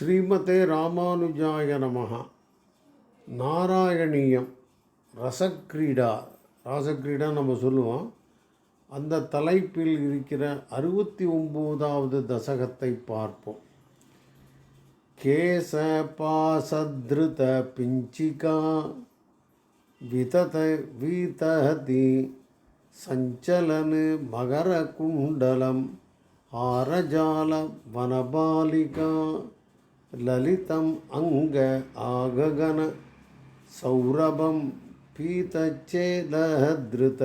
ஸ்ரீமதே ராமானுஜாய நமகா நாராயணியம் ரசக்ரீடா. ரசக்ரீடா நம்ம சொல்லுவோம். அந்த தலைப்பில் இருக்கிற அறுபத்தி ஒம்போதாவது தசகத்தை பார்ப்போம். கேச பாசத்ருத பிஞ்சிகா விதத வீததி மகர குண்டலம் ஆரஜால வனபாலிகா ललितम् अंग आगगन सौरभं पीतच्छेदहधृत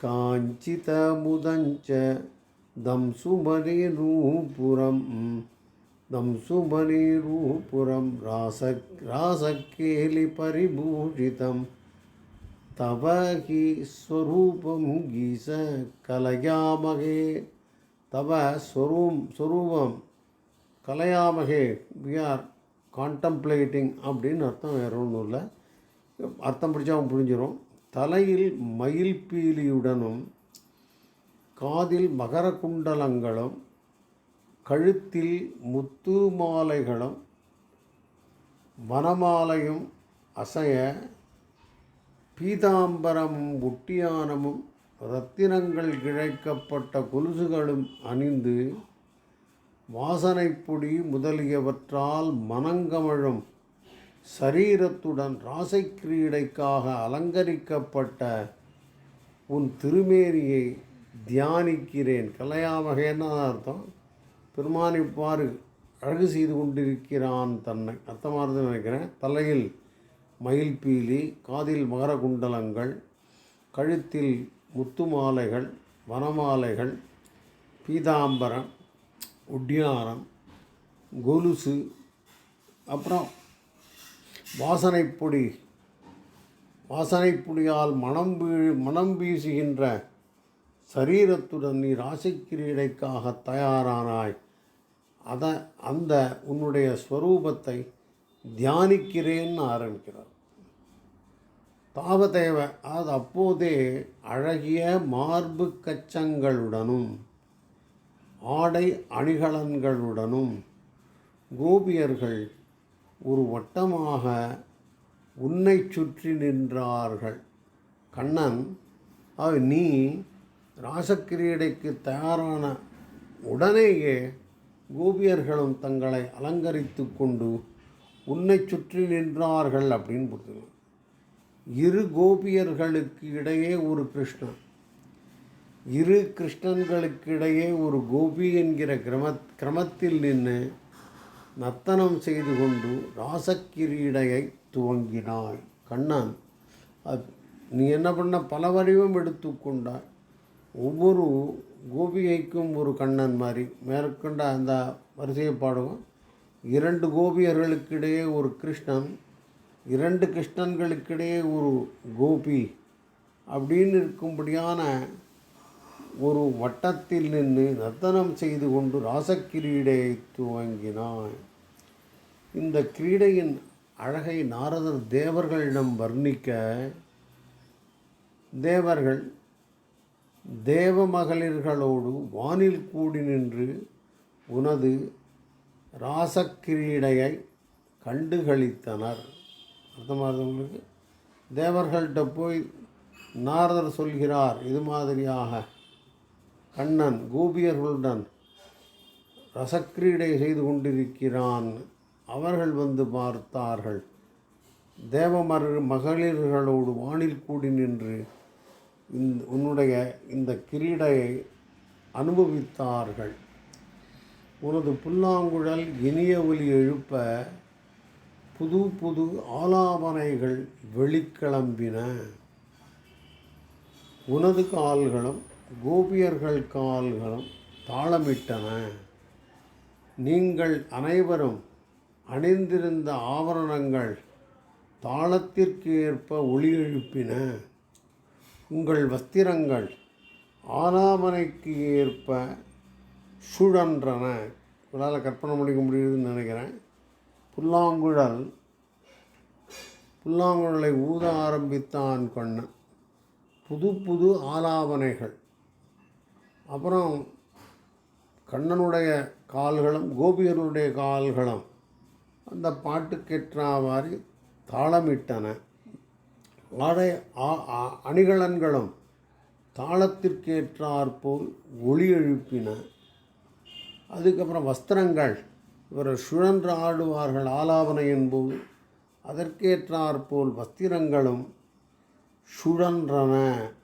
कांचित दंसुमणिरूपुरं दंसुमणिरूपुरं रास रासकेलिपरिभूषितं तव ही स्वरूपं गीस कलयामहे तब स्वरूपं स्वरूपं கலையாமகே வி ஆர் கான்டம்ப்ளேட்டிங் அப்படின்னு அர்த்தம் வேற ஒன்றும் இல்லை. அர்த்தம் பிடிச்சா புரிஞ்சிடும் தலையில் மயில் பீலியுடனும் காதில் மகர குண்டலங்களும் கழுத்தில் முத்து மாலைகளும் வனமாலையும் அசைய பீதாம்பரமும் ஒட்டியானமும் ரத்தினங்கள் கிழைக்கப்பட்ட கொலுசுகளும் அணிந்து வாசனைப்பொடி முதலியவற்றால் மனங்கமழும் சரீரத்துடன் ராசைக்கிரீடைக்காக அலங்கரிக்கப்பட்ட உன் திருமேனியை தியானிக்கிறேன். கலையாமகேன்னு அர்த்தம்? பெருமான் இவ்வாறு அழகு செய்து கொண்டிருக்கிறான் தன்னை. அர்த்தமானது நினைக்கிறேன். தலையில் மயில் பீலி காதில் மகர குண்டலங்கள் கழுத்தில் முத்து மாலைகள் வனமாலைகள் பீதாம்பரம் உட்யானம் கொலுசு அப்புறம் வாசனைப்பொடி வாசனைப்பொடியால் மனம் வீ மனம் வீசுகின்ற சரீரத்துடன் நீ ராசிக்கிரீடைக்காக தயாரானாய். அத அந்த உன்னுடைய ஸ்வரூபத்தை தியானிக்கிறேன்னு ஆரம்பிக்கிறார். தாவதேவ அது அப்போதே அழகிய மார்பு கச்சங்களுடனும் ஆடை அணிகலன்களுடனும் கோபியர்கள் ஒரு வட்டமாக உன்னை சுற்றி நின்றார்கள். கண்ணன் அது நீ ராசக்கிரீடைக்கு தயாரான உடனேயே கோபியர்களும் தங்களை அலங்கரித்து கொண்டு உன்னை சுற்றி நின்றார்கள் அப்படின்னு புரிஞ்சுக்கணும். இரு கோபியர்களுக்கு இடையே ஒரு கிருஷ்ணன் இரு கிருஷ்ணன்களுக்கிடையே ஒரு கோபி என்கிற கிரம கிரமத்தில் நின்று நர்த்தனம் செய்து கொண்டு ராசக்கிரீடையை துவங்கினாள். கண்ணன் அது நீ என்ன பண்ண? பல வடிவம் எடுத்துக்கொண்டாய் ஒவ்வொரு கோபிகைக்கும் ஒரு கண்ணன் மாதிரி. மேற்கொண்ட அந்த வரிசையை பாடுவோம். இரண்டு கோபியர்களுக்கிடையே ஒரு கிருஷ்ணன் இரண்டு கிருஷ்ணன்களுக்கிடையே ஒரு கோபி அப்படின்னு இருக்கும்படியான ஒரு வட்டத்தில் நின்று நர்த்தனம் செய்து கொண்டு ராசக்கிரீடையை துவங்கினான். இந்த கிரீடையின் அழகை நாரதர் தேவர்களிடம் வர்ணிக்க தேவர்கள் தேவ மகளிர்களோடு வானில் கூடி நின்று உனது ராசக்கிரீடையை கண்டுகளித்தனர். அர்த்தமாக உங்களுக்கு? தேவர்கள்ட்ட போய் நாரதர் சொல்கிறார் இது மாதிரியாக கண்ணன் கோபியர்களுடன் ரசக்கிரீடை செய்து கொண்டிருக்கிறான். அவர்கள் வந்து பார்த்தார்கள். தேவமர் மகளிர்களோடு வானில் கூடி நின்று இந்த உன்னுடைய இந்த கிரீடையை அனுபவித்தார்கள். உனது புல்லாங்குழல் இனிய ஒலி எழுப்ப புது புது ஆலாபனைகள் வெளிக்கிளம்பின. உனது கால்களும் கோபியர்கள் கால்களும் தாளமிட்டன. நீங்கள் அனைவரும் அணிந்திருந்த ஆபரணங்கள் தாளத்திற்கு ஏற்ப ஒளி எழுப்பின. உங்கள் வஸ்திரங்கள் ஆலாபனைக்கு ஏற்ப சுழன்றன உங்களால் கற்பனை பண்ணிக்க முடியுதுன்னு நினைக்கிறேன். புல்லாங்குழல் புல்லாங்குழலை ஊத ஆரம்பித்தான் கண்ணன். புது புது ஆலாபனைகள். அப்புறம் கண்ணனுடைய கால்களும் கோபியனுடைய கால்களும் அந்த பாட்டுக்கேற்ற மாதிரி தாளமிட்டன ஆடை ஆ- அணிகலன்களும் தாளத்திற்கேற்றாற்போல் ஒளி எழுப்பின. அதுக்கப்புறம் வஸ்திரங்கள் இவர் சுழன்று ஆடுவார்கள் ஆலாபனை என்போது அதற்கேற்றாற்போல் வஸ்திரங்களும் சுழன்றன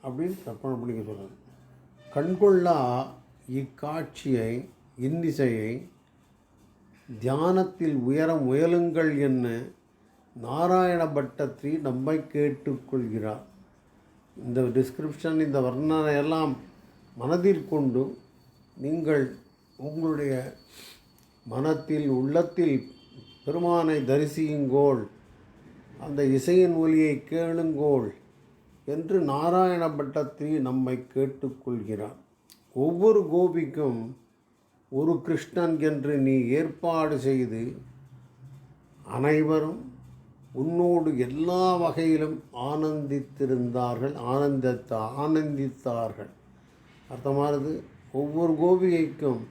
அப்படின்னு கற்பனை பண்ணிக்க சொல்கிறார் கண்கொள்ளா இக்காட்சியை இன்னிசையை தியானத்தில் உயர முயலுங்கள் என்ன நாராயண பட்டத்திரி நம்மை கேட்டுக்கொள்கிறார். இந்த டிஸ்கிரிப்ஷன் இந்த வர்ணனை எல்லாம் மனதில் கொண்டு நீங்கள் உங்களுடைய மனத்தில் உள்ளத்தில் பெருமானை தரிசியுங்கோள் அந்த இசையின் ஒலியை கேளுங்கோள். என்று நாராயண பட்டத்திரி நம்மை கேட்டுக்கொள்கிறார். ஒவ்வொரு கோபிக்கும் ஒரு கிருஷ்ணன் என்று நீ ஏற்பாடு செய்து அனைவரும் உன்னோடு எல்லா வகையிலும் ஆனந்தித்திருந்தார்கள் ஆனந்தத்த ஆனந்தித்தார்கள். அர்த்தமானது ஒவ்வொரு கோபிகைக்கும்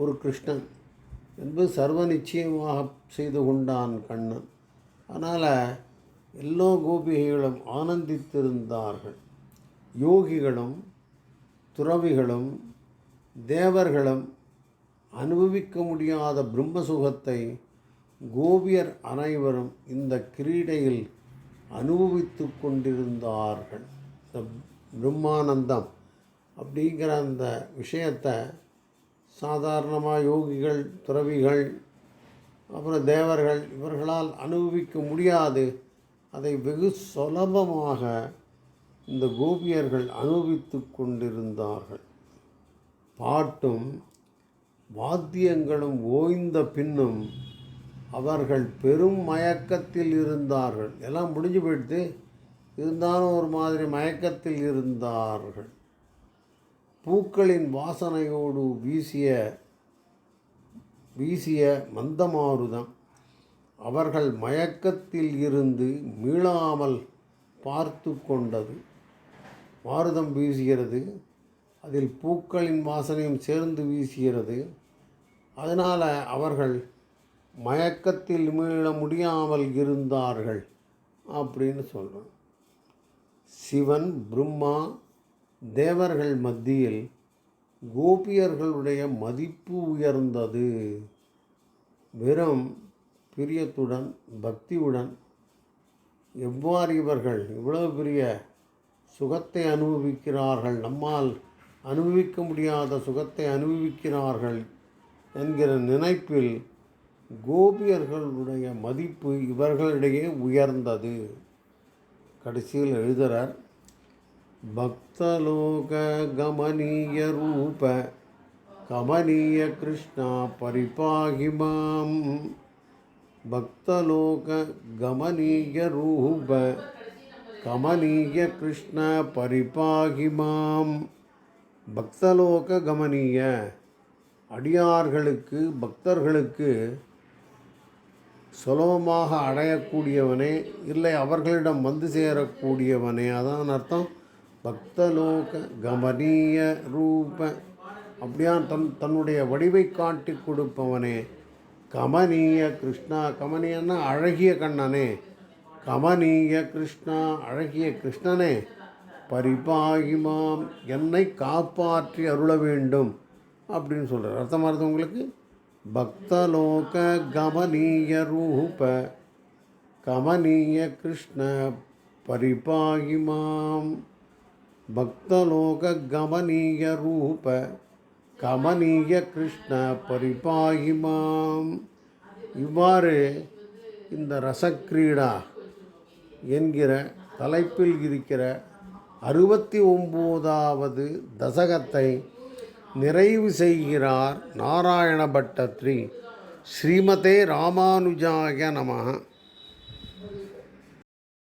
ஒரு கிருஷ்ணன் என்பது சர்வ நிச்சயமாக செய்து கொண்டான் கண்ணன். அதனால் எல்லா கோபிகைகளும் ஆனந்தித்திருந்தார்கள். யோகிகளும் துறவிகளும் தேவர்களும் அனுபவிக்க முடியாத பிரம்மசுகத்தை கோபியர் அனைவரும் இந்த கிரீடையில் அனுபவித்து கொண்டிருந்தார்கள். இந்த பிரம்மானந்தம் அப்படிங்கிற அந்த விஷயத்தை சாதாரணமாக யோகிகள் துறவிகள் அப்புறம் தேவர்கள் இவர்களால் அனுபவிக்க முடியாது. அதை வெகு சுலபமாக இந்த கோபியர்கள் அனுபவித்து கொண்டிருந்தார்கள். பாட்டும் வாத்தியங்களும் ஓய்ந்த பின்னும் அவர்கள் பெரும் மயக்கத்தில் இருந்தார்கள். எல்லாம் முடிஞ்சு போயிடுத்து இருந்தாலும் ஒரு மாதிரி மயக்கத்தில் இருந்தார்கள். பூக்களின் வாசனையோடு வீசிய வீசிய மந்தமாருதம். அவர்கள் மயக்கத்தில் இருந்து மீளாமல் பார்த்து கொண்டது. மாருதம் வீசுகிறது. அதில் பூக்களின் வாசனையும் சேர்ந்து வீசுகிறது. அதனால் அவர்கள் மயக்கத்தில் மீள முடியாமல் இருந்தார்கள் அப்படின்னு சொல்கிறோம் சிவன் பிரம்மா தேவர்கள் மத்தியில் கோபியர்களுடைய மதிப்பு உயர்ந்தது. வெறும் பிரியத்துடன் பக்தியுடன் எவ்வாறு இவர்கள் இவ்வளவு பெரிய சுகத்தை அனுபவிக்கிறார்கள்? நம்மால் அனுபவிக்க முடியாத சுகத்தை அனுபவிக்கிறார்கள் என்கிற நினைப்பில் கோபியர்களுடைய மதிப்பு இவர்களிடையே உயர்ந்தது. கடைசியில் எழுதுகிறார் பக்தலோக கமனீய ரூப கமனீய கிருஷ்ணா பரிபாகிமாம். பக்தலோக கமனீய ரூப கமனீய கிருஷ்ண பரிபாகிமாம் பக்தலோக கமனீய அடியார்களுக்கு பக்தர்களுக்கு சுலபமாக அடையக்கூடியவனே இல்லை அவர்களிடம் வந்து சேரக்கூடியவனே அதான் அர்த்தம். பக்தலோக கமனீய ரூப அப்படியா தன் தன்னுடைய வடிவை காட்டி கொடுப்பவனே. கமனீய கிருஷ்ணா கமனியன்னா அழகிய கண்ணனே. கமனீய கிருஷ்ணா அழகிய கிருஷ்ணனே. பரிபாகிமாம் என்னை காப்பாற்றி அருள வேண்டும் அப்படின்னு சொல்கிறார் அர்த்தமாக இருந்தது உங்களுக்கு? பக்தலோக கமனீய ரூப கமனீய கிருஷ்ண பரிபாகிமாம் பக்தலோக கமனீய ரூப கமனீய கிருஷ்ண பரிபாகிமாம் இவ்வாறு இந்த ரசக்கிரீடா என்கிற தலைப்பில் இருக்கிற அறுபத்தி ஒம்போதாவது தசகத்தை நிறைவு செய்கிறார் நாராயண பட்டத்ரி. ஸ்ரீமதே ராமானுஜாய நமக